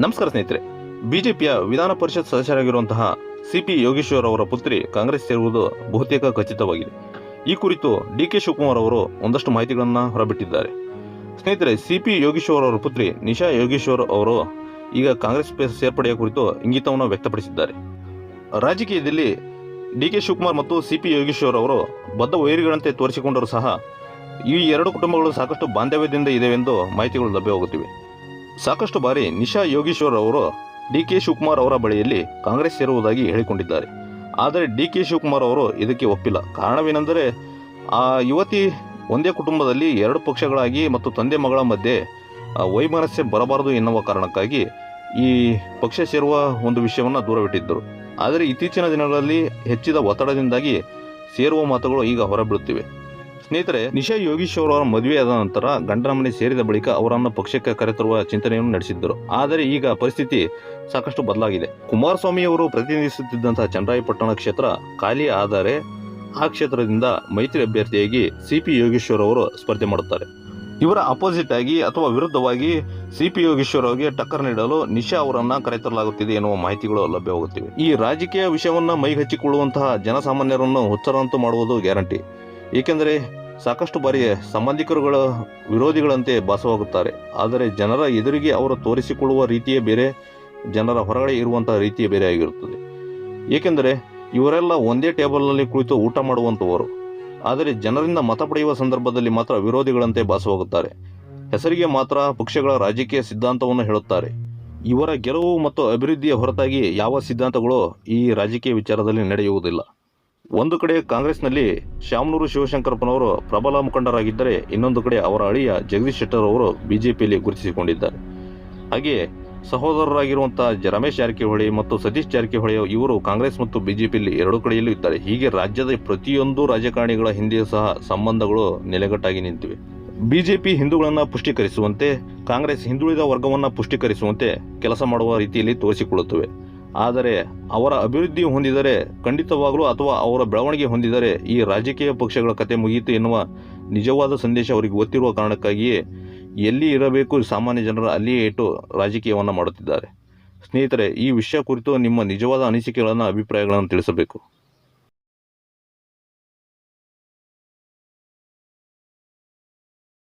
ನಮಸ್ಕಾರ ಸ್ನೇಹಿತರೆ. ಬಿಜೆಪಿಯ ವಿಧಾನ ಪರಿಷತ್ ಸದಸ್ಯರಾಗಿರುವಂತಹ ಸಿಪಿ ಯೋಗೇಶ್ವರ್ ಅವರ ಪುತ್ರಿ ಕಾಂಗ್ರೆಸ್ ಸೇರುವುದು ಬಹುತೇಕ ಖಚಿತವಾಗಿದೆ. ಈ ಕುರಿತು ಡಿ ಕೆ ಶಿವಕುಮಾರ್ ಅವರು ಒಂದಷ್ಟು ಮಾಹಿತಿಗಳನ್ನು ಹೊರಬಿಟ್ಟಿದ್ದಾರೆ. ಸ್ನೇಹಿತರೆ, ಸಿಪಿ ಯೋಗೇಶ್ವರ್ ಅವರ ಪುತ್ರಿ ನಿಶಾ ಯೋಗೇಶ್ವರ್ ಅವರು ಈಗ ಕಾಂಗ್ರೆಸ್ ಸೇರ್ಪಡೆಯ ಕುರಿತು ಇಂಗಿತವನ್ನು ವ್ಯಕ್ತಪಡಿಸಿದ್ದಾರೆ. ರಾಜಕೀಯದಲ್ಲಿ ಡಿ ಕೆ ಶಿವಕುಮಾರ್ ಮತ್ತು ಸಿಪಿ ಯೋಗೇಶ್ವರ್ ಅವರು ಬದ್ಧ ವೈರಿಗಳಂತೆ ತೋರಿಸಿಕೊಂಡರೂ ಸಹ ಈ ಎರಡು ಕುಟುಂಬಗಳು ಸಾಕಷ್ಟು ಬಾಂಧವ್ಯದಿಂದ ಎಂದು ಮಾಹಿತಿಗಳು ಲಭ್ಯವಾಗುತ್ತಿವೆ. ಸಾಕಷ್ಟು ಬಾರಿ ನಿಶಾ ಯೋಗೀಶ್ವರ್ ಅವರು ಡಿ ಕೆ ಶಿವಕುಮಾರ್ ಅವರ ಬಳಿಯಲ್ಲಿ ಕಾಂಗ್ರೆಸ್ ಸೇರುವುದಾಗಿ ಹೇಳಿಕೊಂಡಿದ್ದಾರೆ. ಆದರೆ ಡಿ ಕೆ ಶಿವಕುಮಾರ್ ಅವರು ಇದಕ್ಕೆ ಒಪ್ಪಿಲ್ಲ. ಕಾರಣವೇನೆಂದರೆ, ಆ ಯುವತಿ ಒಂದೇ ಕುಟುಂಬದಲ್ಲಿ ಎರಡು ಪಕ್ಷಗಳಾಗಿ ಮತ್ತು ತಂದೆ ಮಗಳ ಮಧ್ಯೆ ವೈಮನಸ್ಸೆ ಬರಬಾರದು ಎನ್ನುವ ಕಾರಣಕ್ಕಾಗಿ ಈ ಪಕ್ಷ ಸೇರುವ ಒಂದು ವಿಷಯವನ್ನು ದೂರವಿಟ್ಟಿದ್ದರು. ಆದರೆ ಇತ್ತೀಚಿನ ದಿನಗಳಲ್ಲಿ ಹೆಚ್ಚಿದ ಒತ್ತಡದಿಂದಾಗಿ ಸೇರುವ ಮಾತುಗಳು ಈಗ ಹೊರಬೀಳುತ್ತಿವೆ ಸ್ನೇಹಿತರೆ ನಿಶಾ ಯೋಗೀಶ್ವರ್ ಅವರ ಮದುವೆಯಾದ ನಂತರ ಗಂಡನ ಮನೆ ಸೇರಿದ ಬಳಿಕ ಅವರನ್ನು ಪಕ್ಷಕ್ಕೆ ಕರೆತರುವ ಚಿಂತನೆಯನ್ನು ನಡೆಸಿದ್ದರು. ಆದರೆ ಈಗ ಪರಿಸ್ಥಿತಿ ಸಾಕಷ್ಟು ಬದಲಾಗಿದೆ. ಕುಮಾರಸ್ವಾಮಿ ಅವರು ಪ್ರತಿನಿಧಿಸುತ್ತಿದ್ದಂತಹ ಚನ್ನರಾಯಪಟ್ಟಣ ಕ್ಷೇತ್ರ ಖಾಲಿ ಆದರೆ ಆ ಕ್ಷೇತ್ರದಿಂದ ಮೈತ್ರಿ ಅಭ್ಯರ್ಥಿಯಾಗಿ ಸಿಪಿ ಯೋಗೇಶ್ವರ್ ಅವರು ಸ್ಪರ್ಧೆ ಮಾಡುತ್ತಾರೆ. ಇವರ ಅಪೋಸಿಟ್ ಆಗಿ ಅಥವಾ ವಿರುದ್ಧವಾಗಿ ಸಿಪಿ ಯೋಗೇಶ್ವರ್ ಅವರಿಗೆ ಟಕ್ಕರ್ ನೀಡಲು ನಿಶಾ ಅವರನ್ನ ಕರೆತರಲಾಗುತ್ತಿದೆ ಎನ್ನುವ ಮಾಹಿತಿಗಳು ಲಭ್ಯವಾಗುತ್ತಿವೆ. ಈ ರಾಜಕೀಯ ವಿಷಯವನ್ನ ಮೈಗಚ್ಚಿಕೊಳ್ಳುವಂತಹ ಜನಸಾಮಾನ್ಯರನ್ನು ಹುಚ್ಚರಂತು ಮಾಡುವುದು ಗ್ಯಾರಂಟಿ. ಏಕೆಂದರೆ ಸಾಕಷ್ಟು ಬಾರಿ ಸಂಬಂಧಿಕರುಗಳ ವಿರೋಧಿಗಳಂತೆ ಭಾಸವಾಗುತ್ತಾರೆ. ಆದರೆ ಜನರ ಎದುರಿಗೆ ಅವರು ತೋರಿಸಿಕೊಳ್ಳುವ ರೀತಿಯೇ ಬೇರೆ, ಜನರ ಹೊರಗಡೆ ಇರುವಂತಹ ರೀತಿಯೇ ಬೇರೆ ಆಗಿರುತ್ತದೆ. ಏಕೆಂದರೆ ಇವರೆಲ್ಲ ಒಂದೇ ಟೇಬಲ್ನಲ್ಲಿ ಕುಳಿತು ಊಟ ಮಾಡುವಂಥವರು ಆದರೆ ಜನರಿಂದ ಮತ ಪಡೆಯುವ ಸಂದರ್ಭದಲ್ಲಿ ಮಾತ್ರ ವಿರೋಧಿಗಳಂತೆ ಭಾಸವಾಗುತ್ತಾರೆ. ಹೆಸರಿಗೆ ಮಾತ್ರ ಪಕ್ಷಗಳ ರಾಜಕೀಯ ಸಿದ್ಧಾಂತವನ್ನು ಹೇಳುತ್ತಾರೆ. ಇವರ ಗೆಲುವು ಮತ್ತು ಅಭಿವೃದ್ಧಿಯ ಹೊರತಾಗಿ ಯಾವ ಸಿದ್ಧಾಂತಗಳು ಈ ರಾಜಕೀಯ ವಿಚಾರದಲ್ಲಿ ನಡೆಯುವುದಿಲ್ಲ. ಒಂದು ಕಡೆ ಕಾಂಗ್ರೆಸ್ನಲ್ಲಿ ಶಾಮನೂರು ಶಿವಶಂಕರಪ್ಪನವರು ಪ್ರಬಲ ಮುಖಂಡರಾಗಿದ್ದರೆ ಇನ್ನೊಂದು ಕಡೆ ಅವರ ಅಳಿಯ ಜಗದೀಶ್ ಶೆಟ್ಟರ್ ಅವರು ಬಿಜೆಪಿಯಲ್ಲಿ ಗುರುತಿಸಿಕೊಂಡಿದ್ದಾರೆ. ಹಾಗೆಯೇ ಸಹೋದರರಾಗಿರುವಂತಹ ರಮೇಶ್ ಜಾರಕಿಹೊಳಿ ಮತ್ತು ಸತೀಶ್ ಜಾರಕಿಹೊಳಿ ಇವರು ಕಾಂಗ್ರೆಸ್ ಮತ್ತು ಬಿಜೆಪಿಯಲ್ಲಿ ಎರಡೂ ಕಡೆಯಲ್ಲೂ ಇದ್ದಾರೆ. ಹೀಗೆ ರಾಜ್ಯದ ಪ್ರತಿಯೊಂದು ರಾಜಕಾರಣಿಗಳ ಹಿಂದೆಯೂ ಸಹ ಸಂಬಂಧಗಳು ನೆಲೆಗಟ್ಟಾಗಿ ನಿಂತಿವೆ. ಬಿಜೆಪಿ ಹಿಂದೂಗಳನ್ನು ಪುಷ್ಟೀಕರಿಸುವಂತೆ, ಕಾಂಗ್ರೆಸ್ ಹಿಂದುಳಿದ ವರ್ಗವನ್ನು ಪುಷ್ಟೀಕರಿಸುವಂತೆ ಕೆಲಸ ಮಾಡುವ ರೀತಿಯಲ್ಲಿ ತೋರಿಸಿಕೊಳ್ಳುತ್ತವೆ. ಆದರೆ ಅವರ ಅಭಿವೃದ್ಧಿ ಹೊಂದಿದರೆ, ಖಂಡಿತವಾಗಲೂ ಅಥವಾ ಅವರ ಬೆಳವಣಿಗೆ ಹೊಂದಿದರೆ ಈ ರಾಜಕೀಯ ಪಕ್ಷಗಳ ಕತೆ ಮುಗಿಯಿತು ಎನ್ನುವ ನಿಜವಾದ ಸಂದೇಶ ಅವರಿಗೆ ಗೊತ್ತಿರುವ ಕಾರಣಕ್ಕಾಗಿಯೇ ಎಲ್ಲಿ ಇರಬೇಕು ಸಾಮಾನ್ಯ ಜನರ ಅಲ್ಲಿಯೇ ಇಟ್ಟು ರಾಜಕೀಯವನ್ನು ಮಾಡುತ್ತಿದ್ದಾರೆ. ಸ್ನೇಹಿತರೆ, ಈ ವಿಷಯ ಕುರಿತು ನಿಮ್ಮ ನಿಜವಾದ ಅನಿಸಿಕೆಗಳನ್ನು, ಅಭಿಪ್ರಾಯಗಳನ್ನು ತಿಳಿಸಬೇಕು.